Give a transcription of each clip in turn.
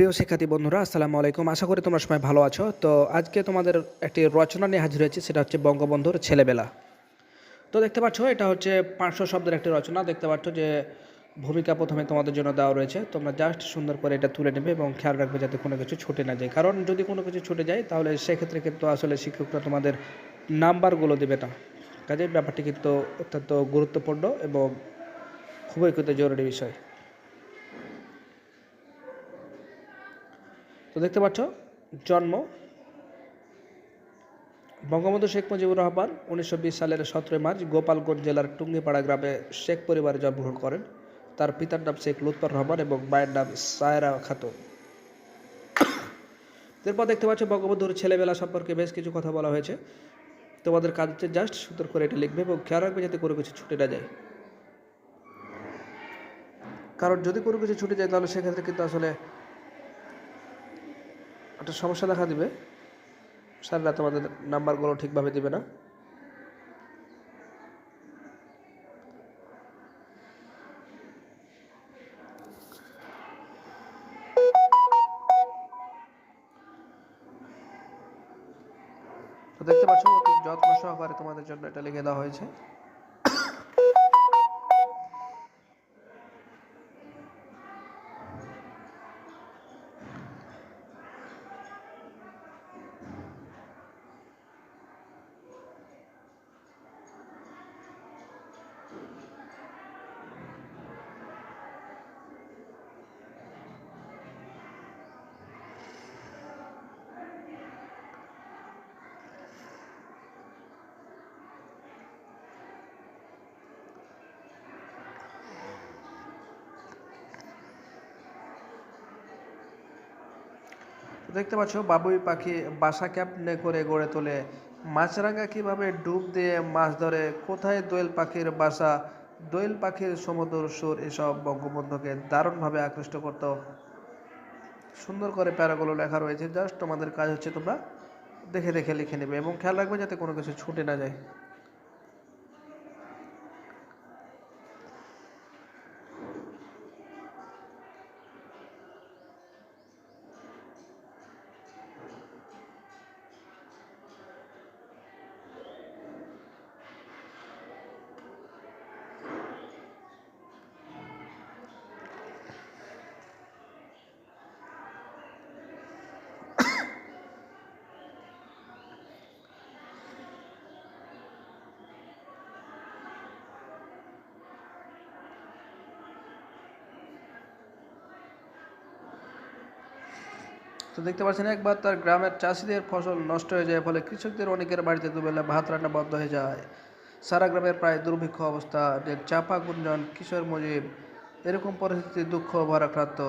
প্রিয় শিক্ষার্থী বন্ধুরা, আসসালামু আলাইকুম। আশা করি তোমরা সবাই ভালো আছো। তো আজকে তোমাদের একটি রচনা নিয়ে হাজির হয়েছে, সেটা হচ্ছে বঙ্গবন্ধুর ছেলেবেলা। তো দেখতে পাচ্ছ, এটা হচ্ছে পাঁচশো শব্দের একটি রচনা। দেখতে পাচ্ছ যে ভূমিকা প্রথমে তোমাদের জন্য দেওয়া রয়েছে। তোমরা জাস্ট সুন্দর করে এটা তুলে নেবে এবং খেয়াল রাখবে যাতে কোনো কিছু ছুটে না যায়। কারণ যদি কোনো কিছু ছুটে যায়, তাহলে সেক্ষেত্রে কিন্তু আসলে শিক্ষকরা তোমাদের নাম্বারগুলো দেবে না। কাজে ব্যাপারটি কিন্তু অত্যন্ত গুরুত্বপূর্ণ এবং খুবই কিন্তু জরুরি বিষয়। তো দেখতে পাচ্ছ, জন্ম বঙ্গবন্ধু শেখ মুজিবুর রহমান উনিশশো বিশ সালের সতেরোই মার্চ গোপালগঞ্জ জেলার টুঙ্গিপাড়া গ্রামে শেখ পরিবারে জন্মগ্রহণ করেন। তার পিতার নাম শেখ লুৎফর রহমান এবং মায়ের নাম সায়রা খাতুন। এরপর দেখতে পাচ্ছ, বঙ্গবন্ধুর ছেলেবেলা সম্পর্কে বেশ কিছু কথা বলা হয়েছে। তোমাদের কাজ জাস্ট, সুন্দর করে এটা লিখবে এবং খেয়াল রাখবে যাতে কোনো কিছু ছুটে না যায়। কারণ যদি কোনো কিছু ছুটে যায়, তাহলে সেক্ষেত্রে কিন্তু আসলে একটা সমস্যা দেখা দিবে। স্যাররা তোমাদের নাম্বারগুলো ঠিকভাবে দিবে না। তো দেখতে পাচ্ছ যত্ন সহকারে তোমাদের জন্য এটা লিখে দেওয়া হয়েছে। দেখতে পাচ্ছ, বাবুই পাখি বাসা ক্যাপনে করে গড়ে তোলে। মাছরাঙা কীভাবে ডুব দিয়ে মাছ ধরে, কোথায় দোয়েল পাখির বাসা? দোয়েল পাখির সমুদ্র সুর এসব বঙ্গবন্ধুকে দারুণভাবে আকৃষ্ট করত। সুন্দর করে প্যারাগুলো লেখা রয়েছে। জাস্ট তোমাদের কাজ হচ্ছে তোমরা দেখে দেখে লিখে নেবে এবং খেয়াল রাখবে যাতে কোনো কিছু ছুটে না যায়। তো দেখতে পাচ্ছেন, একবার তার গ্রামের চাষিদের ফসল নষ্ট হয়ে যায়, ফলে কৃষকদের অনেকের বাড়িতে দুবেলা ভাত রান্না বন্ধ হয়ে যায়। সারা গ্রামের প্রায় দুর্ভিক্ষ অবস্থা। চাপা, গুঞ্জন, কিশোর মুজিব, এরকম পরিস্থিতি দুঃখ, ভারাক্রান্ত।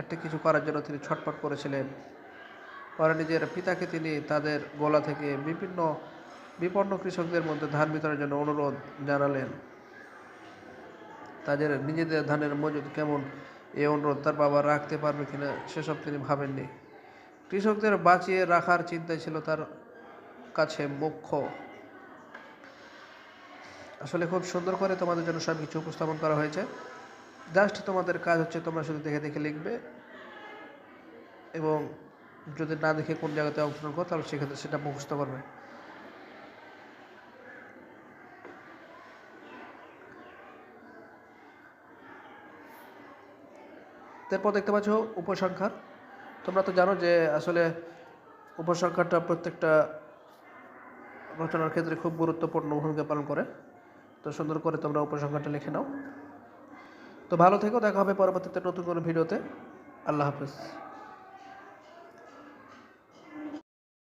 একটা কিছু করার জন্য তিনি ছটফট করেছিলেন। পরে নিজের পিতাকে তিনি তাদের গোলা থেকে বিভিন্ন বিপন্ন কৃষকদের মধ্যে ধান বিতরণের জন্য অনুরোধ জানালেন। তাদের নিজেদের ধানের মজুদ কেমন এই অনুরোধ তার বাবা রাখতে পারবে কিনা সেসব তিনি ভাবেননি। কৃষকদের বাঁচিয়ে রাখার চিন্তাই ছিল তার কাছে মুখ্য আসলে খুব সুন্দর করে তোমাদের জন্য সব কিছু উপস্থাপন করা হয়েছে। জাস্ট তোমাদের কাজ হচ্ছে তোমরা শুধু দেখে দেখে লিখবে এবং যদি না দেখে কোন জায়গাতে অংশগ্রহণ করো, তাহলে সেক্ষেত্রে সেটা মুখস্থ করবে। এরপর দেখতে পাচ্ছ উপসংখ্যার তোমরা তো জানো যে আসলে উপসংখ্যাটা প্রত্যেকটা রচনার ক্ষেত্রে খুব গুরুত্বপূর্ণ ভূমিকা পালন করে। তো সুন্দর করে তোমরা উপসংখ্যাটা লিখে নাও। তো ভালো থেকো, দেখা হবে পরবর্তীতে নতুন কোনো ভিডিওতে। আল্লাহ হাফেজ।